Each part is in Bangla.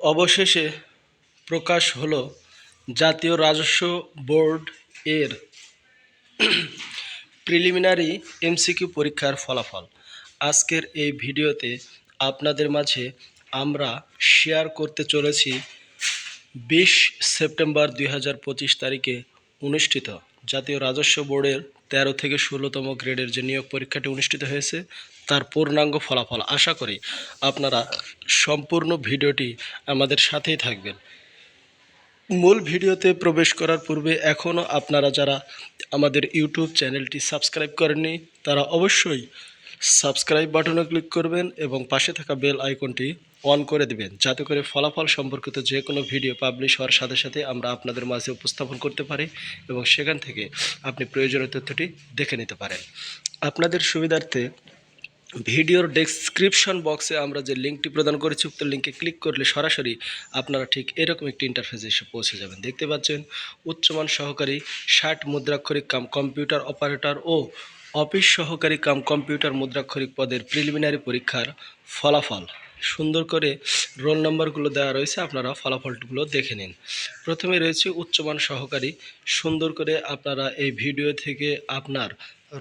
অবশেষে প্রকাশ হলো জাতীয় রাজস্ব বোর্ড এর প্রিলিমিনারি এমসিকিউ পরীক্ষার ফলাফল। আজকের এই ভিডিওতে আপনাদের মাঝে আমরা শেয়ার করতে চলেছি বিশ সেপ্টেম্বর দুই হাজার পঁচিশ তারিখে অনুষ্ঠিত জাতীয় রাজস্ব বোর্ডের তেরো থেকে ষোলোতম গ্রেডের যে নিয়োগ পরীক্ষাটি অনুষ্ঠিত হয়েছে, তার পূর্ণাঙ্গ ফলাফল আশা করি আপনারা সম্পূর্ণ ভিডিওটি আমাদের সাথেই থাকবেন। মূল ভিডিওতে প্রবেশ করার পূর্বে এখনও আপনারা যারা আমাদের ইউটিউব চ্যানেলটি সাবস্ক্রাইব করেননি, তারা অবশ্যই সাবস্ক্রাইব বাটনে ক্লিক করবেন এবং পাশে থাকা বেল আইকনটি অন করে দিবেন। যাতে করে ফলাফল সম্পর্কিত যে কোনো ভিডিও পাবলিশ হওয়ার সাথে সাথে আমরা আপনাদের মাঝে উপস্থাপন করতে পারি এবং সেখান থেকে আপনি প্রয়োজনীয় তথ্যটি দেখে নিতে পারেন। আপনাদের সুবিধার্থে ভিডিওর ডেসক্রিপশন বক্সে আমরা যে লিঙ্কটি প্রদান করেছি, উক্ত লিঙ্কে ক্লিক করলে সরাসরি আপনারা ঠিক এরকম একটি ইন্টারফেসে এসে পৌঁছে যাবেন। দেখতে পাচ্ছেন, উচ্চমান সহকারী, ষাট মুদ্রাক্ষরিক কাম কম্পিউটার অপারেটর ও অফিস সহকারী কাম কম্পিউটার মুদ্রাক্ষরিক পদের প্রিলিমিনারি পরীক্ষার ফলাফল। সুন্দর করে রোল নম্বরগুলো দেওয়া রয়েছে, আপনারা ফলাফলগুলো দেখে নিন। প্রথমে রয়েছে উচ্চমান সহকারী। সুন্দর করে আপনারা এই ভিডিও থেকে আপনার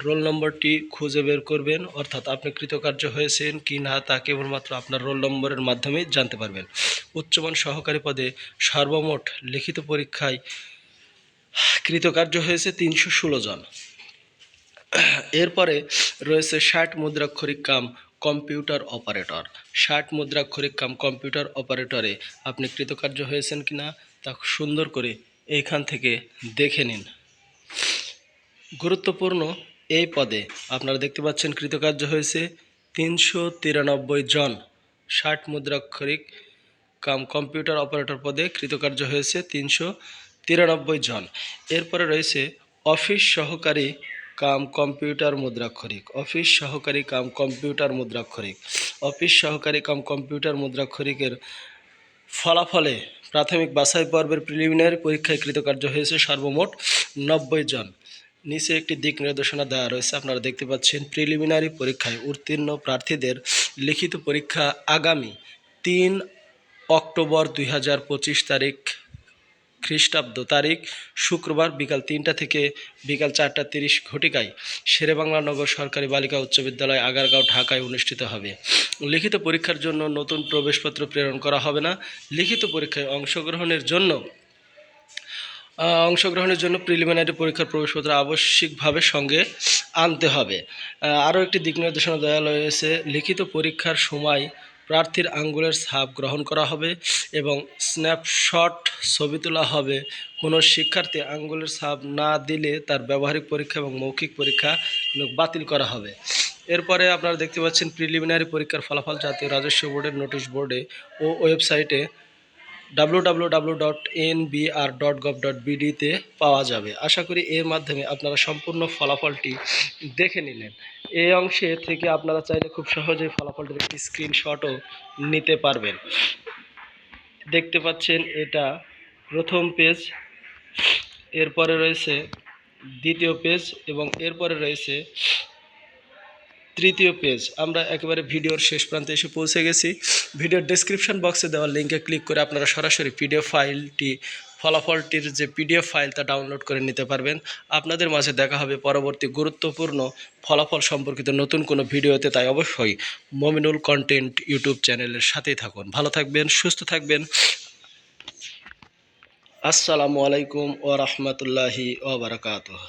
রোল নম্বরটি খুঁজে বের করবেন, অর্থাৎ আপনি কৃতকার্য হয়েছেন কি না তা কেবলমাত্র আপনার রোল নম্বরের মাধ্যমে জানতে পারবেন। উচ্চমান সহকারী পদে সর্বমোট লিখিত পরীক্ষায় কৃতকার্য হয়েছে তিনশো ষোলো জন। এরপরে রয়েছে ষাট মুদ্রাক্ষরিক কাম কম্পিউটার অপারেটর। ষাট মুদ্রাক্ষরিক কাম কম্পিউটার অপারেটরে আপনি কৃতকার্য হয়েছেন কিনা তা সুন্দর করে এইখান থেকে দেখে নিন। গুরুত্বপূর্ণ এই পদে আপনারা দেখতে পাচ্ছেন কৃতকার্য হয়েছে তিনশো তিরানব্বই জন। ষাট মুদ্রাক্ষরিক কাম কম্পিউটার অপারেটর পদে কৃতকার্য হয়েছে তিনশো তিরানব্বই জন। এরপরে রয়েছে অফিস সহকারী কাম কম্পিউটার মুদ্রাক্ষরিক। অফিস সহকারী কাম কম্পিউটার মুদ্রাক্ষরিক। অফিস সহকারী কাম কম্পিউটার মুদ্রাক্ষরিকের ফলাফলে প্রাথমিক বাছাই পর্বের প্রিলিমিনারি পরীক্ষায় কৃতকার্য হয়েছে সর্বমোট নব্বই জন। নিচে একটি দিক নির্দেশনা দেওয়া রয়েছে, আপনারা দেখতে পাচ্ছেন প্রিলিমিনারি পরীক্ষায় উত্তীর্ণ প্রার্থীদের লিখিত পরীক্ষা আগামী তিন অক্টোবর দুই হাজার পঁচিশ তারিখ খ্রিস্টাব্দ তারিখ, শুক্রবার বিকাল তিনটা থেকে বিকাল চারটা তিরিশ ঘটিকায় শেরেবাংলা নগর সরকারি বালিকা উচ্চ বিদ্যালয়, আগারগাঁও, ঢাকায় অনুষ্ঠিত হবে। লিখিত পরীক্ষার জন্য নতুন প্রবেশপত্র প্রেরণ করা হবে না। লিখিত পরীক্ষায় অংশগ্রহণের জন্য অংশগ্রহণের জন্য প্রিলিমিনারি পরীক্ষার প্রবেশপত্র আবশ্যিকভাবে সঙ্গে আনতে হবে। আরও একটি দিক নির্দেশনা দেওয়া রয়েছে, লিখিত পরীক্ষার সময় প্রার্থীর আঙ্গুলের ছাপ গ্রহণ করা হবে এবং স্ন্যাপশট ছবি তোলা হবে। কোনো শিক্ষার্থী আঙ্গুলের ছাপ না দিলে তার ব্যবহারিক পরীক্ষা এবং মৌখিক পরীক্ষা বাতিল করা হবে। এরপরে আপনারা দেখতে পাচ্ছেন, প্রিলিমিনারি পরীক্ষার ফলাফল জাতীয় রাজস্ব বোর্ডের নোটিশ বোর্ডে ও ওয়েবসাইটে বিডিতে পাওয়া যাবে। আশা করি এর মাধ্যমে আপনারা সম্পূর্ণ ফলাফলটি দেখে নিলেন। এই অংশে থেকে আপনারা চাইলে খুব সহজেই ফলাফলটির একটি স্ক্রিনশটও নিতে পারবেন। দেখতে পাচ্ছেন এটা প্রথম পেজ এরপরে রয়েছে দ্বিতীয় পেজ এবং এরপরে রয়েছে তৃতীয় পেজ আমরা একেবারে ভিডিওর শেষ প্রান্তে এসে পৌঁছে গেছি। ভিডিওর ডেসক্রিপশন বক্সে দেওয়া লিঙ্কে ক্লিক করে আপনারা সরাসরি পিডিএফ ফাইলটি ফলাফলটির যে পিডিএফ ফাইল তা ডাউনলোড করে নিতে পারবেন। আপনাদের মাঝে দেখা হবে পরবর্তী গুরুত্বপূর্ণ ফলাফল সম্পর্কিত নতুন কোনো ভিডিওতে, তাই অবশ্যই মমিনুল কন্টেন্ট ইউটিউব চ্যানেলের সাথেই থাকুন। ভালো থাকবেন, সুস্থ থাকবেন। আসসালামু আলাইকুম ও রহমতুল্লাহি ও বারকাতুহ।